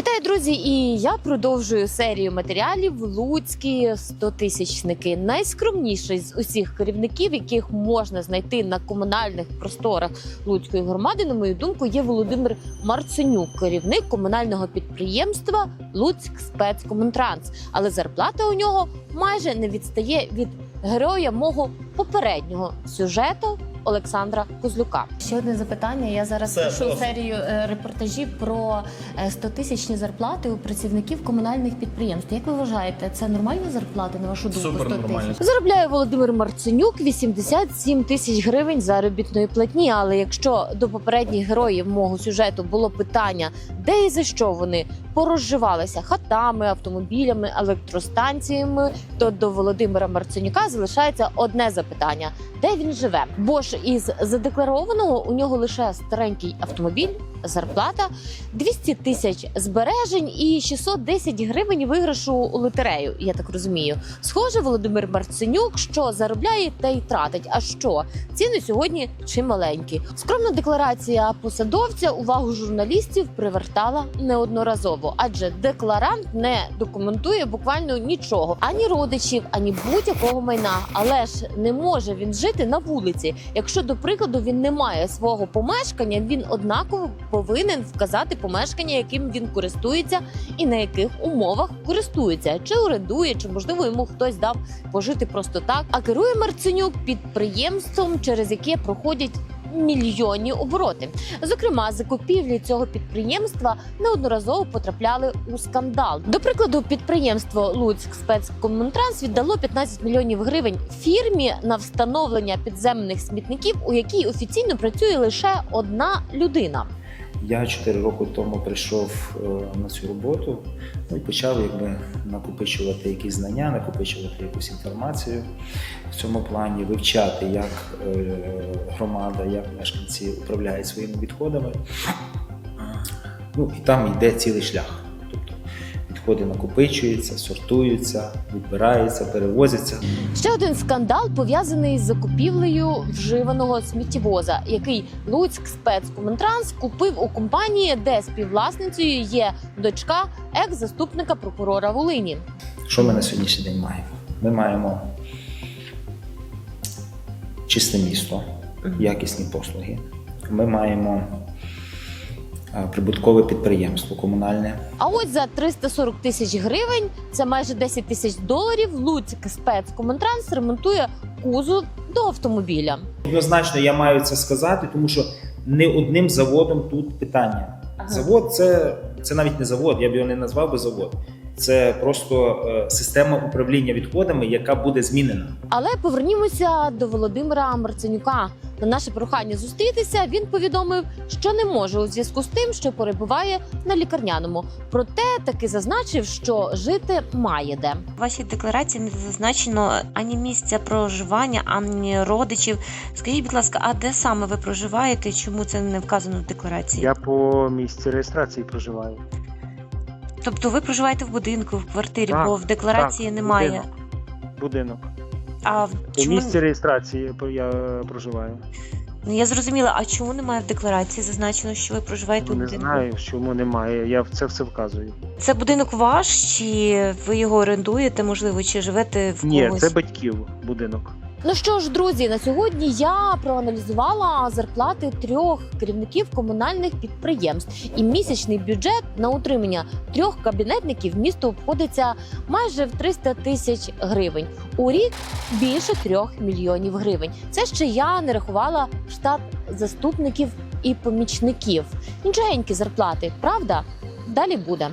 Вітаю, друзі! І я продовжую серію матеріалів Луцькі стотисячники. Найскромніший з усіх керівників, яких можна знайти на комунальних просторах Луцької громади, на мою думку, є Володимир Марценюк, керівник комунального підприємства Луцьк спецкомунтранс. Але зарплата у нього майже не відстає від героя мого попереднього сюжету. Олександра Козлюка. Ще одне запитання. Я зараз Все, пишу просто. серію е, репортажів про е, 100-тисячні зарплати у працівників комунальних підприємств. Як ви вважаєте, це нормальна зарплата на вашу думку? Супер 100 нормально. тисяч? Заробляє Володимир Марценюк 87 тисяч гривень заробітної платні. Але якщо до попередніх героїв мого сюжету було питання, де і за що вони порозживалися хатами, автомобілями, електростанціями, то до Володимира Марценюка залишається одне запитання: де він живе? Бо ж із задекларованого у нього лише старенький автомобіль, зарплата, 200 тисяч збережень і 610 гривень виграшу у лотерею. Я так розумію. Схоже, Володимир Марценюк, що заробляє та й тратить. А що ціни сьогодні чималенькі. Скромна декларація посадовця увагу журналістів привертала неодноразово, адже декларант не документує буквально нічого, ані родичів, ані будь-якого майна. Але ж не може він жити на вулиці. Якщо до прикладу він не має свого помешкання, він однаково повинен вказати помешкання, яким він користується, і на яких умовах користується, чи орендує, чи можливо йому хтось дав пожити просто так. А керує Марценюк підприємством, через яке проходять. Мільйонні обороти, зокрема, закупівлі цього підприємства неодноразово потрапляли у скандал. До прикладу, підприємство Луцьк спецкомунтранс віддало 15 мільйонів гривень фірмі на встановлення підземних смітників, у якій офіційно працює лише одна людина. Я 4 роки тому прийшов е, на цю роботу ну, і почав якби накопичувати якісь знання, накопичувати якусь інформацію в цьому плані, вивчати, як е, громада, як мешканці управляють своїми відходами. Ну і там йде цілий шлях. Тобто відходи накопичуються, сортуються, відбираються, перевозяться. Ще один скандал пов'язаний з закупівлею вживаного сміттєвоза, який Луцьк спецкомунтранс купив у компанії, де співвласницею є дочка екс-заступника прокурора Волині. Що ми на сьогоднішній день маємо? Ми маємо чисте місто, якісні послуги. Ми маємо прибуткове підприємство комунальне. А ось за 340 тисяч гривень, це майже 10 тисяч доларів. Луцьк спецкомунтранс ремонтує кузов до автомобіля. Однозначно я маю це сказати, тому що не одним заводом тут питання. Завод це, це навіть не завод, я б його не назвав би завод. Це просто е, система управління відходами, яка буде змінена. Але повернімося до Володимира Марценюка. На наше прохання зустрітися він повідомив, що не може у зв'язку з тим, що перебуває на лікарняному. Проте таки зазначив, що жити має де. В вашій декларації не зазначено ані місця проживання, ані родичів. Скажіть, будь ласка, а де саме ви проживаєте? Чому це не вказано в декларації? Я по місці реєстрації проживаю. Тобто ви проживаєте в будинку, в квартирі, Так, бо в декларації так, немає. Будинок. будинок. А в чому місці реєстрації я проживаю. ну я зрозуміла, а чому немає в декларації зазначено, що ви проживаєте у Не будинку? знаю, чому немає. Я в це все вказую. Це будинок ваш, чи ви його орендуєте, можливо, чи живете в Ні, когось? це батьків будинок. Ну що ж, друзі, на сьогодні я проаналізувала зарплати трьох керівників комунальних підприємств. І місячний бюджет на утримання трьох кабінетників місто обходиться майже в 300 тисяч гривень. У рік більше трьох мільйонів гривень. Це ще я не рахувала штат заступників і помічників. Нічогенькі зарплати, правда? Далі буде.